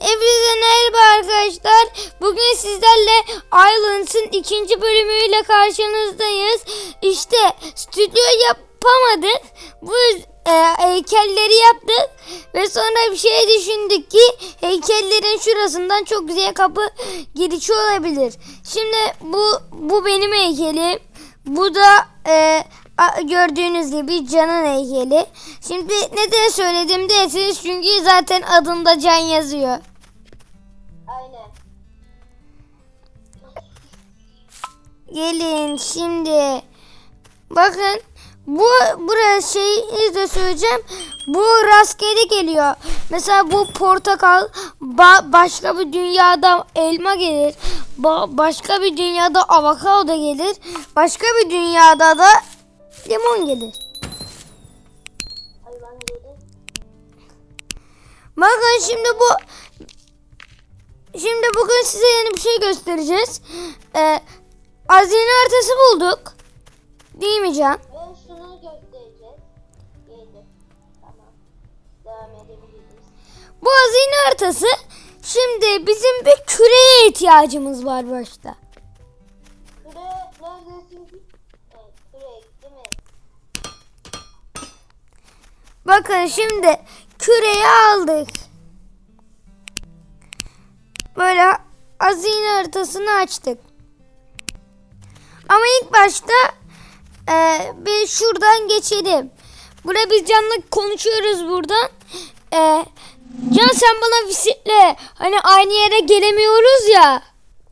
Hepinize merhaba arkadaşlar. Bugün sizlerle Islands'ın ikinci bölümüyle karşınızdayız. İşte stüdyo yapamadık. Bu e, heykelleri yaptık. Ve sonra bir şey düşündük ki heykellerin şurasından çok güzel kapı girişi olabilir. Şimdi bu bu benim heykelim. Bu da e, gördüğünüz gibi Can'ın heykeli. Şimdi neden söyledim dersiniz çünkü zaten adında Can yazıyor. Aynen. Gelin şimdi. Bakın bu burası şeyi de söyleyeceğim. Bu rastgele geliyor. Mesela bu portakal ba- başka bir dünyada elma gelir. Ba- başka bir dünyada avokado gelir. Başka bir dünyada da limon gelir. Hayvan yedi. Bakın şimdi bu Şimdi bugün size yeni bir şey göstereceğiz. Ee, hazine haritası bulduk. Değil mi Can? Ve şunu göstereceğiz. Yedi. Tamam. Devam edebiliriz. Bu hazine haritası şimdi bizim bir küreye ihtiyacımız var başta. Bakın şimdi küreyi aldık. Böyle hazine haritasını açtık. Ama ilk başta e, bir şuradan geçelim. Buraya biz Can'la konuşuyoruz buradan. E, Can sen bana visitle hani aynı yere gelemiyoruz ya.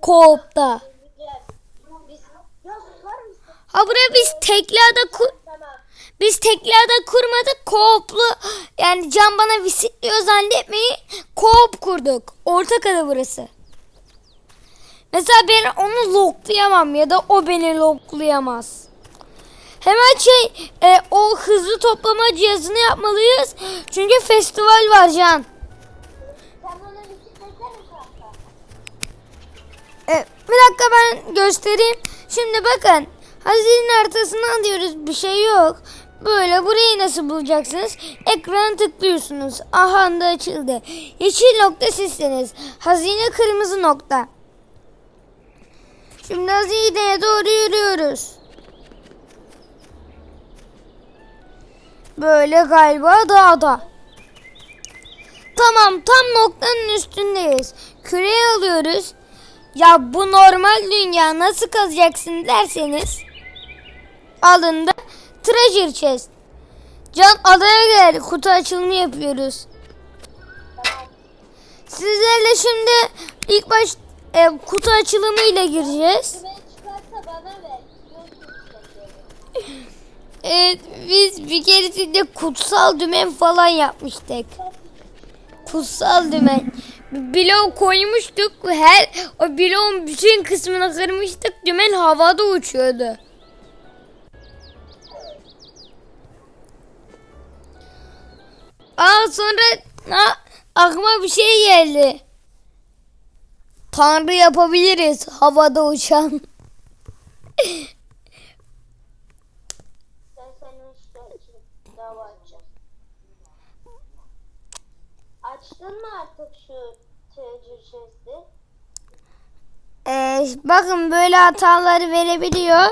Koop'ta. Ha buraya biz tekli ada kur... Tamam. Biz tekli ada kurmadık. Kooplu yani Can bana visitliyor zannetmeyi koop kurduk. Ortak ada burası. Mesela ben onu loklayamam ya da o beni loklayamaz. Hemen şey e, o hızlı toplama cihazını yapmalıyız. Çünkü festival var Can. Şey. E, bir dakika ben göstereyim. Şimdi bakın. Hazine haritasını alıyoruz. Bir şey yok. Böyle burayı nasıl bulacaksınız? Ekrana tıklıyorsunuz. Aha da açıldı. Yeşil nokta sizsiniz. Hazine kırmızı nokta. Şimdi hazineye doğru yürüyoruz. Böyle galiba dağda. Tamam tam noktanın üstündeyiz. Küreyi alıyoruz. Ya bu normal dünya nasıl kazacaksın derseniz alın da treasure chest. Can adaya gel kutu açılımı yapıyoruz. Sizlerle şimdi ilk baş e, kutu açılımı ile gireceğiz. Evet biz bir keresinde kutsal dümen falan yapmıştık. Kutsal dümen. Bloğu koymuştuk. Her o bloğun bütün kısmını kırmıştık. Dümen havada uçuyordu. Sonra ha, aklıma bir şey geldi. Tanrı yapabiliriz havada uçan. Ben senin işte için dava açacağım. Açtın mı artık şu chest'i? Ee, bakın böyle hataları verebiliyor.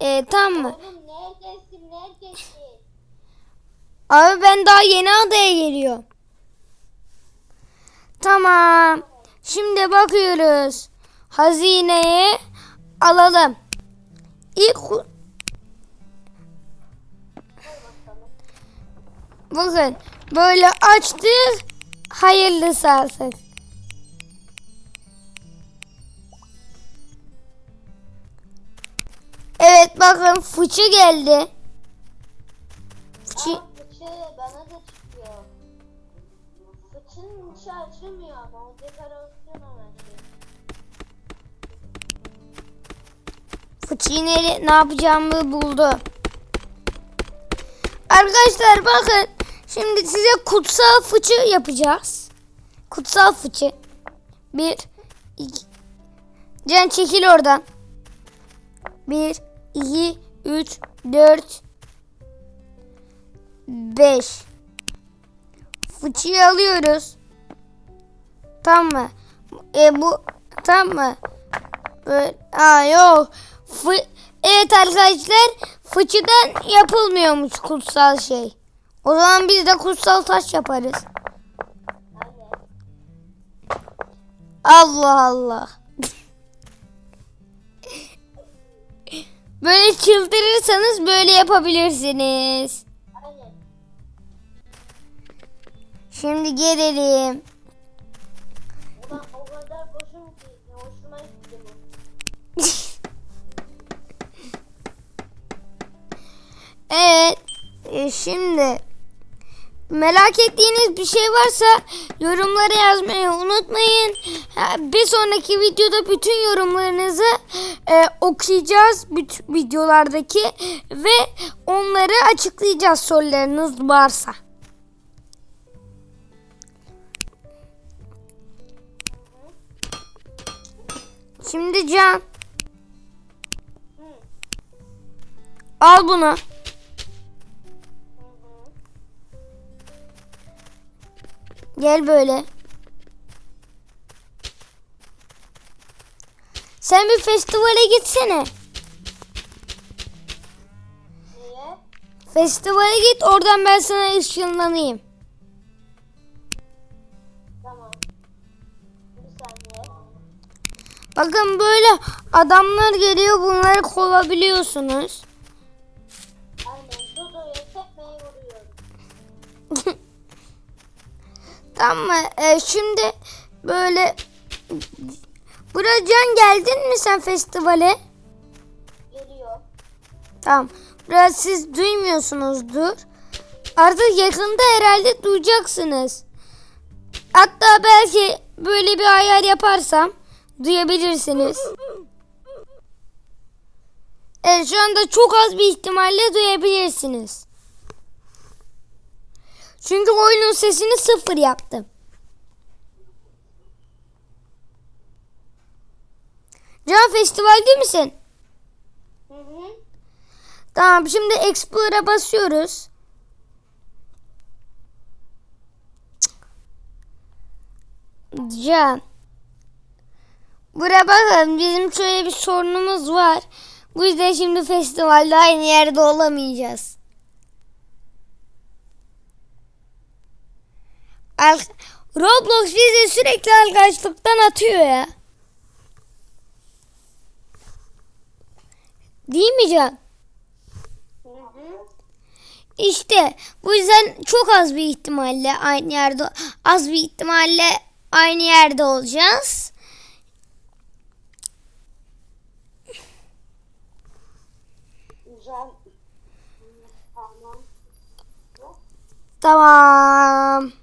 Ee, tamam mı? Oğlum neredesin? Abi ben daha yeni adaya geliyorum. Tamam. Şimdi bakıyoruz. Hazineyi alalım. İlk Bakın böyle açtık. Hayırlısı artık. Evet bakın fıçı geldi. Açılmıyor ama o dekorasyon. Fıçıyı ne, ne yapacağımı buldu. Arkadaşlar bakın. Şimdi size kutsal fıçı yapacağız. Kutsal fıçı. Bir, iki. Can çekil oradan. Bir, iki, üç, dört, beş. Fıçıyı alıyoruz. Tamam mı? E bu tamam mı? Böyle, aa yok. Fı, evet arkadaşlar fıçıdan yapılmıyormuş kutsal şey. O zaman biz de kutsal taş yaparız. Allah Allah. Böyle çıldırırsanız böyle yapabilirsiniz. Şimdi gelelim. Evet. e, şimdi merak ettiğiniz bir şey varsa yorumlara yazmayı unutmayın. Bir sonraki videoda bütün yorumlarınızı e, okuyacağız bütün videolardaki ve onları açıklayacağız sorularınız varsa. Şimdi Can al bunu. Gel böyle. Sen bir festivale gitsene. Niye? Festivale git oradan ben sana ışınlanayım. Tamam. Bakın böyle adamlar geliyor bunları kovabiliyorsunuz. Aynen. Dodo'ya tekmeyi vuruyorum. tamam mı? Ee, şimdi böyle Buracan geldin mi sen festivale? Geliyor. Tamam. Biraz siz duymuyorsunuzdur. Artık yakında herhalde duyacaksınız. Hatta belki böyle bir ayar yaparsam duyabilirsiniz. Evet şu anda çok az bir ihtimalle duyabilirsiniz. Çünkü oyunun sesini sıfır yaptım. Can festivalde misin? Hı hı. Tamam şimdi Explorer'a basıyoruz. Can. Buraya bakın bizim şöyle bir sorunumuz var. Bu yüzden şimdi festivalde aynı yerde olamayacağız. Roblox bizi sürekli arkadaşlıktan atıyor ya. Değil mi Can? İşte bu yüzden çok az bir ihtimalle aynı yerde az bir ihtimalle aynı yerde olacağız. Tamam.